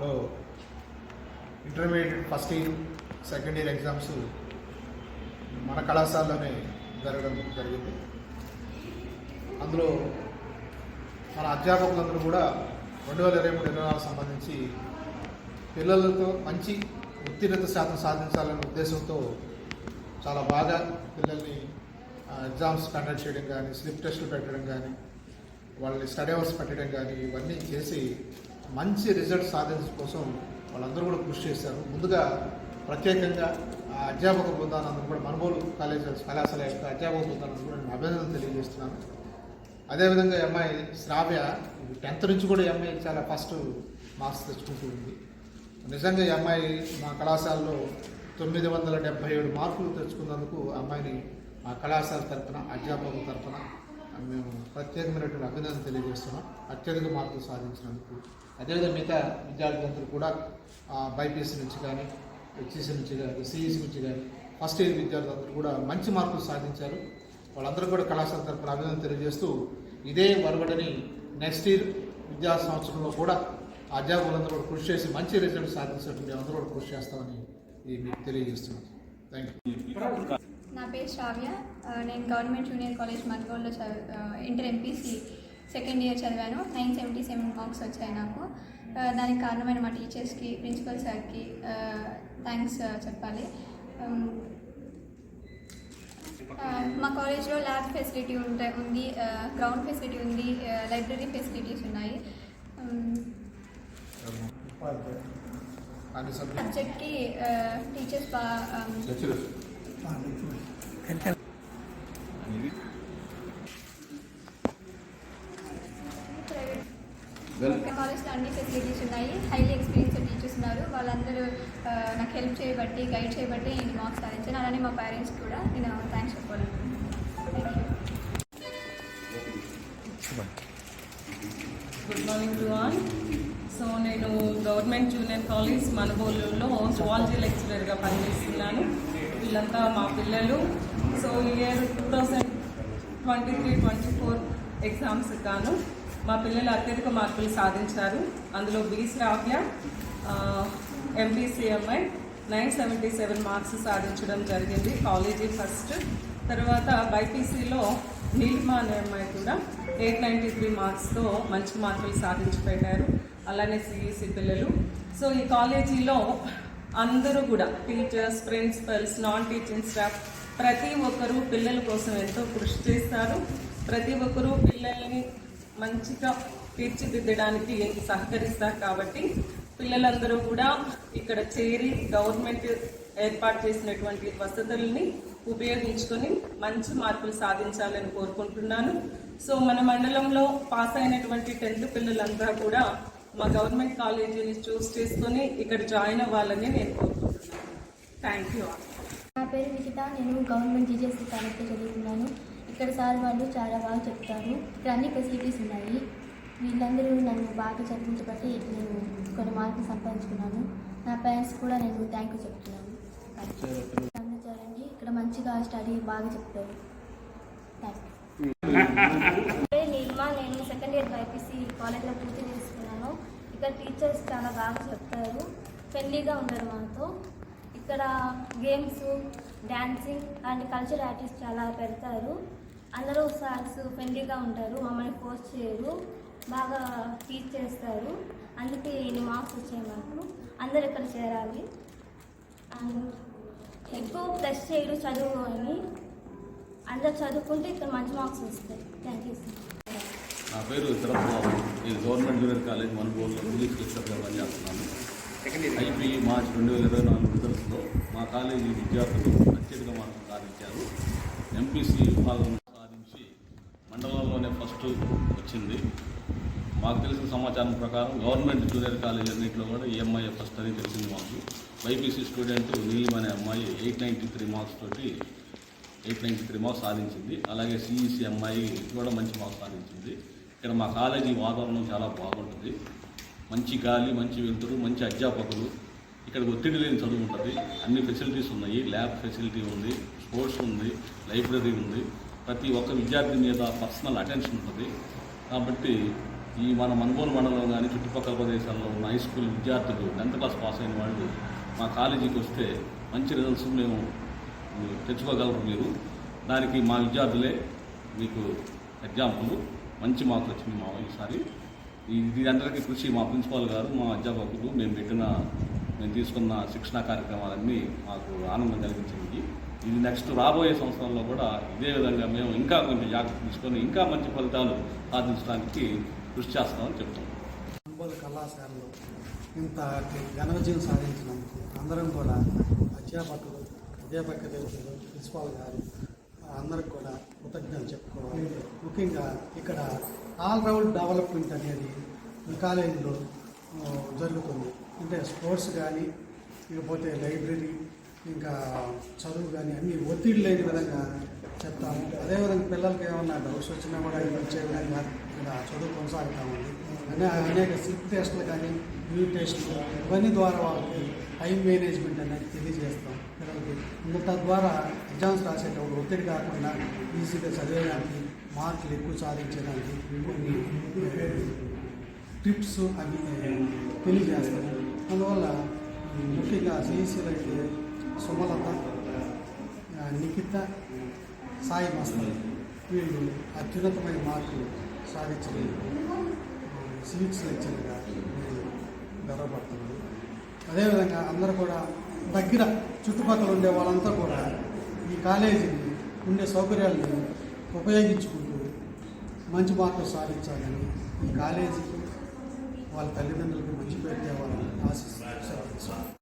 లో intermediate first year second year exams మన కళాశాలలోనే జరగడం జరిగింది. అందులో మన అధ్యాపకులందరూ కూడా రెండు వేల ఇరవై మూడు ఇరవై నాలుగు సంబంధించి పిల్లలతో మంచి ఉత్తీర్ణత శాతం సాధించాలనే ఉద్దేశంతో చాలా బాగా పిల్లల్ని ఎగ్జామ్స్ కండక్ట్ చేయడం కానీ స్లిప్ టెస్టులు పెట్టడం కానీ వాళ్ళని స్టడీ అవర్స్ పెట్టడం కానీ ఇవన్నీ చేసి మంచి రిజల్ట్ సాధించడం కోసం వాళ్ళందరూ కూడా కృషి చేశారు. ముందుగా ప్రత్యేకంగా ఆ అధ్యాపక బృందానందరూ కూడా మనుబోలు కాలేజ్ కళాశాల యొక్క అధ్యాపక బృందానందరూ కూడా నేను అభినందనలు తెలియజేస్తున్నాను. అదేవిధంగా అమ్మాయి శ్రావ్య టెన్త్ నుంచి కూడా ఈ అమ్మాయి చాలా ఫస్ట్ మార్క్స్ తెచ్చుకుంటూ ఉంది. నిజంగా ఈ అమ్మాయి మా కళాశాలలో తొమ్మిది వందల డెబ్బై ఏడు మార్కులు తెచ్చుకున్నందుకు ఆ అమ్మాయిని మా కళాశాల తరఫున అధ్యాపకుల తరఫున మేము ప్రత్యేకమైనటువంటి అభినందన తెలియజేస్తున్నాం. అత్యధిక మార్కులు సాధించినందుకు. అదేవిధంగా మిగతా విద్యార్థులందరూ కూడా బైపీసీ నుంచి కానీ హెచ్ఈసీ నుంచి కానీ సిఈసీ నుంచి కానీ ఫస్ట్ ఇయర్ విద్యార్థులందరూ కూడా మంచి మార్కులు సాధించారు. వాళ్ళందరూ కూడా కళాశాల తరఫున అభినందన తెలియజేస్తూ ఇదే వరవడిని నెక్స్ట్ ఇయర్ విద్యా సంవత్సరంలో కూడా అధ్యాపకులందరూ కూడా కృషి చేసి మంచి రిజల్ట్ సాధించినట్టు అందరూ కూడా కృషి చేస్తామని ఇది మీకు తెలియజేస్తున్నాం. థ్యాంక్ యూ నా పేరు శ్రావ్య. నేను గవర్నమెంట్ జూనియర్ కాలేజ్ మన్గోల్లో చదివి ఇంటర్ ఎంపీసీ సెకండ్ ఇయర్ చదివాను. నైన్ సెవెంటీ సెవెన్ మార్క్స్ వచ్చాయి నాకు. దానికి కారణమైన మా టీచర్స్కి ప్రిన్సిపల్ సార్కి థ్యాంక్స్ చెప్పాలి. మా కాలేజ్లో ల్యాబ్ ఫెసిలిటీ ఉంటాయి ఉంది గ్రౌండ్ ఫెసిలిటీ ఉంది లైబ్రరీ ఫెసిలిటీస్ ఉన్నాయి. సబ్జెక్ట్కి టీచర్స్ బాగా కాలేజ్లో అన్ని ఫెసిలిటీస్ ఉన్నాయి. హైలీ ఎక్స్పీరియన్స్ టీచర్స్ ఉన్నారు. వాళ్ళందరూ నాకు హెల్ప్ చేయబట్టి గైడ్ చేయబట్టి నేను మార్క్స్ సాధించాను. అలానే మా పేరెంట్స్ కూడా. నేను థ్యాంక్స్ చెప్పాలనుకుంటున్నాను good morning to all so నేను గవర్నమెంట్ జూనియర్ కాలేజ్ మనబోలులో జువాలజీ లెక్చరర్గా పనిచేస్తున్నాను. వీళ్ళంతా మా పిల్లలు. So year two thousand twenty three twenty four exams గాను మా పిల్లలు అత్యధిక మార్కులు సాధించారు. అందులో బి శ్రావ్య ఎంపీసీఎంఐ నైన్ సెవెంటీ సెవెన్ మార్క్స్ సాధించడం జరిగింది కాలేజీ ఫస్ట్. తర్వాత బైపీసీలో నీలిమా అనే అమ్మాయి కూడా ఎయిట్ నైంటీ త్రీ మార్క్స్తో మంచి మార్కులు సాధించి పెట్టారు అలానే సిఈసి పిల్లలు. సో ఈ కాలేజీలో అందరూ కూడా teachers principals non teaching staff ప్రతి ఒక్కరూ పిల్లల కోసం ఎంతో కృషి చేస్తారు. ప్రతి ఒక్కరూ పిల్లల్ని మంచిగా తీర్చిదిద్దడానికి సహకరిస్తారు కాబట్టి పిల్లలందరూ కూడా ఇక్కడ చేరి గవర్నమెంట్ ఏర్పాటు చేసినటువంటి వసతుల్ని ఉపయోగించుకొని మంచి మార్కులు సాధించాలని కోరుకుంటున్నాను. సో మన మండలంలో పాస్ అయినటువంటి టెన్త్ పిల్లలంతా కూడా మా గవర్నమెంట్ కాలేజీని చూస్ చేసుకొని ఇక్కడ జాయిన్ అవ్వాలని నేను కోరుకుంటున్నాను. థ్యాంక్ యూ నా పేరు నిఖిత నేను గవర్నమెంట్ జీజీఎస్సీ కాలేజ్లో చదువుతున్నాను. ఇక్కడ సార్ వాళ్ళు చాలా బాగా చెప్తారు. ఇక్కడ అన్ని ఫెసిలిటీస్ ఉన్నాయి. వీళ్ళందరూ నన్ను బాగా చదివించబట్టి నేను కొన్ని మార్కులు సంపాదించుకున్నాను. నా పేరెంట్స్ కూడా నేను థ్యాంక్ యూ చెప్తున్నాను. గమనించారండి ఇక్కడ మంచిగా స్టడీ బాగా చెప్తారు థ్యాంక్ యూ నేను సెకండ్ ఇయర్ బైపీసీ కాలేజ్లో పూర్తి ఇక్కడ టీచర్స్ చాలా బాగా చెప్తారు. ఫ్రెండ్లీగా ఉన్నారు మాతో. ఇక్కడ games dancing and cultural activities చాలా పెడతారు. అందరూ సార్స్ ఫ్రెండ్లీగా ఉంటారు. మమ్మల్ని ఫోర్స్ చేయరు. బాగా టీచ్ చేస్తారు. అందుకే ఎన్ని మార్క్స్ వచ్చాయి మాకు. అందరు ఇక్కడ చేరాలి. అండ్ ఎక్కువ ప్లస్ చేయరు చదువు అని. అందరు చదువుకుంటే ఇక్కడ మంచి మార్క్స్ వస్తాయి. థ్యాంక్ యూ సార్ నా పేరు తిరుపతి ఈ గవర్నమెంట్ జూనియర్ కాలేజ్ మనుగోలులో ఇంగ్లీష్ లెక్చర్గా పనిచేస్తున్నాను ఐపీ మార్చ్ రెండు వేల ఇరవై నాలుగు రిజల్ట్స్లో మా కాలేజీ విద్యార్థులు అత్యధిక మార్కులు సాధించారు. ఎంపీసీ విభాగం సాధించి మండలంలోనే ఫస్ట్ వచ్చింది. మాకు తెలిసిన సమాచారం ప్రకారం గవర్నమెంట్ జూనియర్ కాలేజ్ అన్నింటిలో కూడా ఈ అమ్మాయి ఫస్ట్ అని తెలిసింది మాకు. బైపీసీ స్టూడెంట్ నీలిం అనే అమ్మాయి ఎయిట్ నైంటీ త్రీ మార్క్స్ తోటి ఎయిట్ నైంటీ త్రీ మార్క్స్ సాధించింది. అలాగే సిఈసి అమ్మాయి కూడా మంచి మార్క్స్ సాధించింది. ఇక్కడ మా కాలేజీ వాతావరణం చాలా బాగుంటుంది. మంచి గాలి మంచి వెలుతురు మంచి అధ్యాపకులు. ఇక్కడ ఒత్తిడి లేని చదువు ఉంటుంది. అన్ని ఫెసిలిటీస్ ఉన్నాయి. ల్యాబ్ ఫెసిలిటీ ఉంది స్పోర్ట్స్ ఉంది లైబ్రరీ ఉంది. ప్రతి ఒక్క విద్యార్థి మీద పర్సనల్ అటెన్షన్ ఉంటుంది. కాబట్టి ఈ మన మనుగోలు మండలం కానీ చుట్టుపక్కల ప్రదేశాల్లో ఉన్న హై స్కూల్ విద్యార్థులు టెన్త్ క్లాస్ పాస్ అయిన వాళ్ళు మా కాలేజీకి వస్తే మంచి రిజల్ట్స్ మేము మీరు తెచ్చుకోగలరు మీరు. దానికి మా విద్యార్థులే మీకు ఎగ్జాంపుల్ మంచి మార్కులు వచ్చింది మా ఈసారి. ఇది అందరికీ కృషి మా ప్రిన్సిపాల్ గారు మా అధ్యాపకులు మేము పెట్టిన మేము తీసుకున్న శిక్షణ కార్యక్రమాలన్నీ మాకు ఆనందం కలిగించింది. ఇది నెక్స్ట్ రాబోయే సంవత్సరంలో కూడా ఇదే విధంగా మేము ఇంకా కొంచెం జాగ్రత్త తీసుకొని ఇంకా మంచి ఫలితాలు సాధించడానికి కృషి చేస్తామని చెప్తున్నాం. కళాశాలలో ఇంత ఘన విజయం సాధించినందుకు అందరం కూడా అధ్యాపకులు అధ్యాపక దేవతలు ప్రిన్సిపాల్ గారు అందరికి కూడా కృతజ్ఞతలు చెప్పుకోవాలి. ముఖ్యంగా ఇక్కడ ఆల్ రౌండ్ డెవలప్మెంట్ అనేది కాలేజీలో జరుగుతుంది. అంటే స్పోర్ట్స్ కానీ ఇకపోతే లైబ్రరీ ఇంకా చదువు కానీ అన్ని ఒత్తిడి లేని విధంగా చెప్తాము. అదేవిధంగా పిల్లలకి ఏమన్నా డౌట్స్ వచ్చినా కూడా ఇది వచ్చే విధంగా ఇక్కడ చదువు కొనసాగుతామండి. అనేక స్లిప్ టెస్టులు కానీ యూనిట్ టెస్టులు ఇవన్నీ ద్వారా వాళ్ళకి టైం మేనేజ్మెంట్ అనేది తెలియజేస్తాం. పిల్లలకి తద్వారా ఎగ్జామ్స్ రాసేటప్పుడు ఒత్తిడి కాకుండా ఈజీగా చదివేదానికి మార్కులు ఎక్కువ సాధించడానికి కొన్ని టిప్స్ అవి తెలియజేస్తాము అందువల్ల ముఖ్యంగా సిఈసీలు అయితే సుమలత నిఖిత సాయి మస్తర్ వీళ్ళు అత్యున్నతమైన మార్కులు సాధించలేదు సివిక్స్ లెక్చర్గా మీరు గర్వపడుతున్నాను అదేవిధంగా అందరూ కూడా దగ్గర చుట్టుపక్కల ఉండే వాళ్ళంతా కూడా ఈ కాలేజీని ఉండే సౌకర్యాలను ఉపయోగించుకుంటూ మంచి మార్కులు సాధించాలని ఈ కాలేజీకి వాళ్ళ తల్లిదండ్రులకు మంచి పేరు తేవాలని